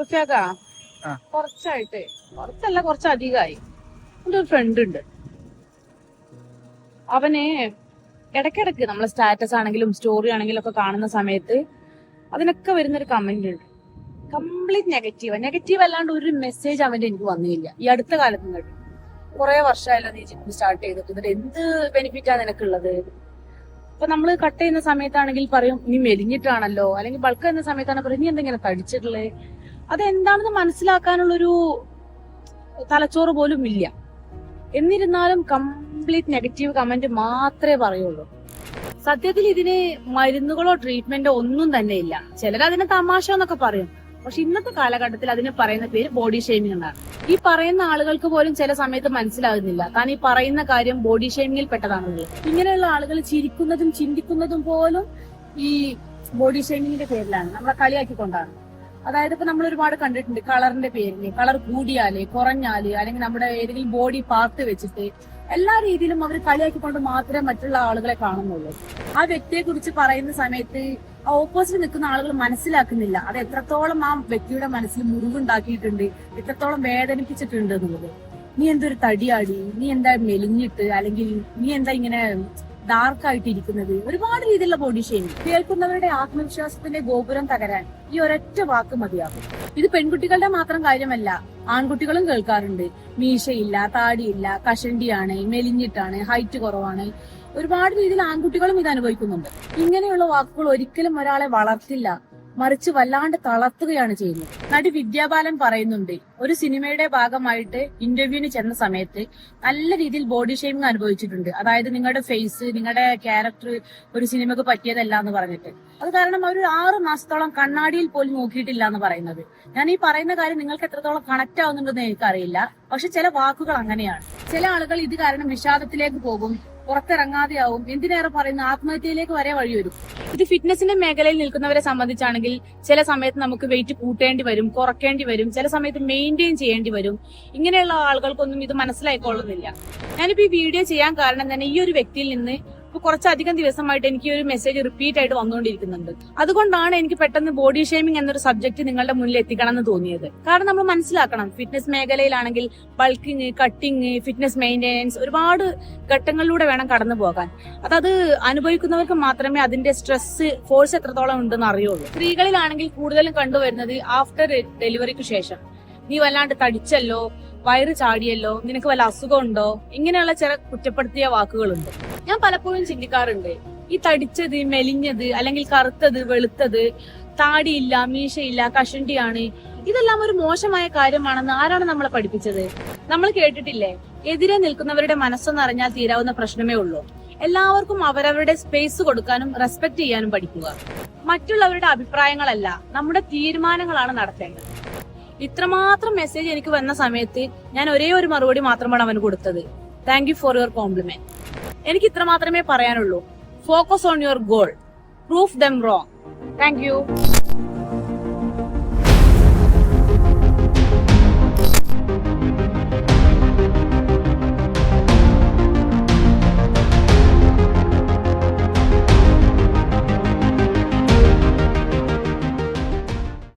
റഫിയാക്ക കൊറച്ചായിട്ടേ. കൊറച്ചല്ല കുറച്ചല്ല എന്റെ ഒരു ഫ്രണ്ട് ഉണ്ട് അവനെ ഇടക്കിടക്ക് നമ്മളെ സ്റ്റാറ്റസ് ആണെങ്കിലും സ്റ്റോറി ആണെങ്കിലും ഒക്കെ കാണുന്ന സമയത്ത് അതിനൊക്കെ വരുന്നൊരു കമന്റ് ഉണ്ട്. കംപ്ലീറ്റ് നെഗറ്റീവ് നെഗറ്റീവ് അല്ലാണ്ട് ഒരു മെസ്സേജ് അവന്റെ എനിക്ക് വന്നില്ല. ഈ അടുത്ത കാലത്ത് നിന്നിട്ട് കുറെ വർഷമായല്ലോ നീ ജിം സ്റ്റാർട്ട് ചെയ്തിട്ട്. എന്നിട്ട് എന്ത് ബെനിഫിറ്റാ നിനക്കുള്ളത്? അപ്പൊ നമ്മൾ കട്ട് ചെയ്യുന്ന സമയത്താണെങ്കിൽ പറയും നീ മെലിഞ്ഞിട്ടാണല്ലോ. അല്ലെങ്കിൽ ബൾക്ക് ചെയ്യുന്ന സമയത്താണ് പറയും നീ എന്തെങ്കിലും തടിച്ചിട്ടുള്ളത് അതെന്താണെന്ന് മനസ്സിലാക്കാനുള്ളൊരു തലച്ചോറ് പോലും ഇല്ല. എന്നിരുന്നാലും കംപ്ലീറ്റ് നെഗറ്റീവ് കമന്റ് മാത്രമേ പറയുള്ളൂ. സത്യത്തിൽ ഇതിന് മരുന്നുകളോ ട്രീറ്റ്മെന്റോ ഒന്നും തന്നെ ഇല്ല. ചിലർ അതിനെ തമാശ എന്നൊക്കെ പറയും. പക്ഷെ ഇന്നത്തെ കാലഘട്ടത്തിൽ അതിന് പറയുന്ന പേര് ബോഡി ഷെയ്മിംഗ് എന്നാണ്. ഈ പറയുന്ന ആളുകൾക്ക് പോലും ചില സമയത്ത് മനസ്സിലാകുന്നില്ല. താൻ ഈ പറയുന്ന കാര്യം ബോഡി ഷെയ്മിങ്ങിൽ പെട്ടതാണെന്നുള്ളത്. ഇങ്ങനെയുള്ള ആളുകൾ ചിരിക്കുന്നതും ചിന്തിക്കുന്നതും പോലും ഈ ബോഡി ഷെയ്മിങ്ങിന്റെ പേരിലാണ്. നമ്മളെ കളിയാക്കിക്കൊണ്ടാണ്. അതായത് ഇപ്പൊ നമ്മൾ ഒരുപാട് കണ്ടിട്ടുണ്ട് കളറിന്റെ പേരിൽ കളർ കൂടിയാൽ കുറഞ്ഞാൽ അല്ലെങ്കിൽ നമ്മുടെ ഏതെങ്കിലും ബോഡി പാർട്ട് വെച്ചിട്ട് എല്ലാ രീതിയിലും അവർ കളിയാക്കിക്കൊണ്ട് മാത്രമേ മറ്റുള്ള ആളുകളെ കാണുന്നുള്ളൂ. ആ വ്യക്തിയെ കുറിച്ച് പറയുന്ന സമയത്ത് ആ ഓപ്പോസിറ്റ് നിൽക്കുന്ന ആളുകൾ മനസ്സിലാക്കുന്നില്ല. അത് എത്രത്തോളം ആ വ്യക്തിയുടെ മനസ്സിൽ മുറിവുണ്ടാക്കിയിട്ടുണ്ട് എത്രത്തോളം വേദനിപ്പിച്ചിട്ടുണ്ട് എന്നുള്ളത്. നീ എന്തൊരു തടിയാടി നീ എന്താ മെലിഞ്ഞിട്ട് അല്ലെങ്കിൽ നീ എന്താ ഇങ്ങനെ ഡാർക്ക് ആയിട്ട് ഇരിക്കുന്നത് ഒരുപാട് രീതിയിലുള്ള ബോഡി ഷെയ്മിങ് കേൾക്കുന്നവരുടെ ആത്മവിശ്വാസത്തിന്റെ ഗോപുരം തകരാൻ ഈ ഒരൊറ്റ വാക്ക് മതിയാകും. ഇത് പെൺകുട്ടികളുടെ മാത്രം കാര്യമല്ല ആൺകുട്ടികളും കേൾക്കാറുണ്ട്. മീശയില്ല താടിയില്ല കഷണ്ടിയാണ് മെലിഞ്ഞിട്ടാണ് ഹൈറ്റ് കുറവാണ്. ഒരുപാട് രീതിയിൽ ആൺകുട്ടികളും ഇത് അനുഭവിക്കുന്നുണ്ട്. ഇങ്ങനെയുള്ള വാക്കുകൾ ഒരിക്കലും ഒരാളെ വളർത്തില്ല. മറിച്ച് വല്ലാണ്ട് തളർത്തുകയാണ് ചെയ്യുന്നത്. നടി വിദ്യാബാലൻ പറയുന്നുണ്ട് ഒരു സിനിമയുടെ ഭാഗമായിട്ട് ഇന്റർവ്യൂവിന് ചെന്ന സമയത്ത് നല്ല രീതിയിൽ ബോഡി ഷെയ്മിങ് അനുഭവിച്ചിട്ടുണ്ട്. അതായത് നിങ്ങളുടെ ഫേസ് നിങ്ങളുടെ ക്യാരക്ടർ ഒരു സിനിമക്ക് പറ്റിയതല്ല എന്ന് പറഞ്ഞിട്ട്. അത് കാരണം അവർ ആറ് മാസത്തോളം കണ്ണാടിയിൽ പോലും നോക്കിയിട്ടില്ല എന്ന് പറയുന്നത്. ഞാൻ ഈ പറയുന്ന കാര്യം നിങ്ങൾക്ക് എത്രത്തോളം കണക്ട് ആവുന്നുണ്ടെന്ന് എനിക്കറിയില്ല. പക്ഷെ ചില വാക്കുകൾ അങ്ങനെയാണ്. ചില ആളുകൾ ഇത് കാരണം വിഷാദത്തിലേക്ക് പോകും. പുറത്തിറങ്ങാതെയാവും. എന്തിനേറെ പറയുന്ന ആത്മഹത്യയിലേക്ക് വരെ വഴി വരും ഇത് ഫിറ്റ്നസിന്റെ മേഖലയിൽ നിൽക്കുന്നവരെ സംബന്ധിച്ചാണെങ്കിൽ ചില സമയത്ത് നമുക്ക് വെയിറ്റ് കൂട്ടേണ്ടി വരും കുറയ്ക്കേണ്ടി വരും ചില സമയത്ത് മെയിന്റെയിൻ ചെയ്യേണ്ടി വരും. ഇങ്ങനെയുള്ള ആളുകൾക്കൊന്നും ഇത് മനസ്സിലായിക്കൊള്ളുന്നില്ല. ഞാനിപ്പോ ഈ വീഡിയോ ചെയ്യാൻ കാരണം തന്നെ ഈ ഒരു വ്യക്തിയിൽ നിന്ന് ഇപ്പൊ കുറച്ചധികം ദിവസമായിട്ട് എനിക്ക് ഒരു മെസ്സേജ് റിപ്പീറ്റ് ആയിട്ട് വന്നുകൊണ്ടിരിക്കുന്നുണ്ട്. അതുകൊണ്ടാണ് എനിക്ക് പെട്ടെന്ന് ബോഡി ഷേമിംഗ് എന്നൊരു സബ്ജക്ട് നിങ്ങളുടെ മുന്നിൽ എത്തിക്കണം എന്ന് തോന്നിയത്. കാരണം നമ്മൾ മനസ്സിലാക്കണം ഫിറ്റ്നസ് മേഖലയിലാണെങ്കിൽ ബൾക്കിങ് കട്ടിങ് ഫിറ്റ്നസ് മെയിന്റെനൻസ് ഒരുപാട് ഘട്ടങ്ങളിലൂടെ വേണം കടന്നു പോകാൻ. അതത് അനുഭവിക്കുന്നവർക്ക് മാത്രമേ അതിന്റെ സ്ട്രെസ് ഫോഴ്സ് എത്രത്തോളം ഉണ്ടെന്ന് അറിയുള്ളൂ. സ്ത്രീകളിലാണെങ്കിൽ കൂടുതലും കണ്ടുവരുന്നത് ആഫ്റ്റർ ഡെലിവറിക്ക് ശേഷം. നീ വല്ലാണ്ട് തടിച്ചല്ലോ വയറ് ചാടിയല്ലോ നിനക്ക് വല്ല അസുഖമുണ്ടോ? ഇങ്ങനെയുള്ള ചില കുറ്റപ്പെടുത്തിയ വാക്കുകളുണ്ട്. ഞാൻ പലപ്പോഴും ചിന്തിക്കാറുണ്ട് ഈ തടിച്ചത് മെലിഞ്ഞത് അല്ലെങ്കിൽ കറുത്തത് വെളുത്തത് താടിയില്ല മീശയില്ല കഷണ്ടിയാണ് ഇതെല്ലാം ഒരു മോശമായ കാര്യമാണെന്ന് ആരാണ് നമ്മളെ പഠിപ്പിച്ചത്? നമ്മൾ കേട്ടിട്ടില്ലേ എതിരെ നിൽക്കുന്നവരുടെ മനസ്സെന്നറിഞ്ഞാൽ തീരാവുന്ന പ്രശ്നമേ ഉള്ളൂ. എല്ലാവർക്കും അവരവരുടെ സ്പേസ് കൊടുക്കാനും റെസ്പെക്ട് ചെയ്യാനും പഠിക്കുക. മറ്റുള്ളവരുടെ അഭിപ്രായങ്ങളല്ല നമ്മുടെ തീരുമാനങ്ങളാണ് നടത്തേണ്ടത്. ഇത്രമാത്രം മെസ്സേജ് എനിക്ക് വന്ന സമയത്ത് ഞാൻ ഒരേ ഒരു മറുപടി മാത്രമാണ് അവന് കൊടുത്തത്. Thank you for your compliment എനിക്ക് ഇത്ര മാത്രമേ പറയാനുള്ളൂ. Focus on your goal proof them wrong thank you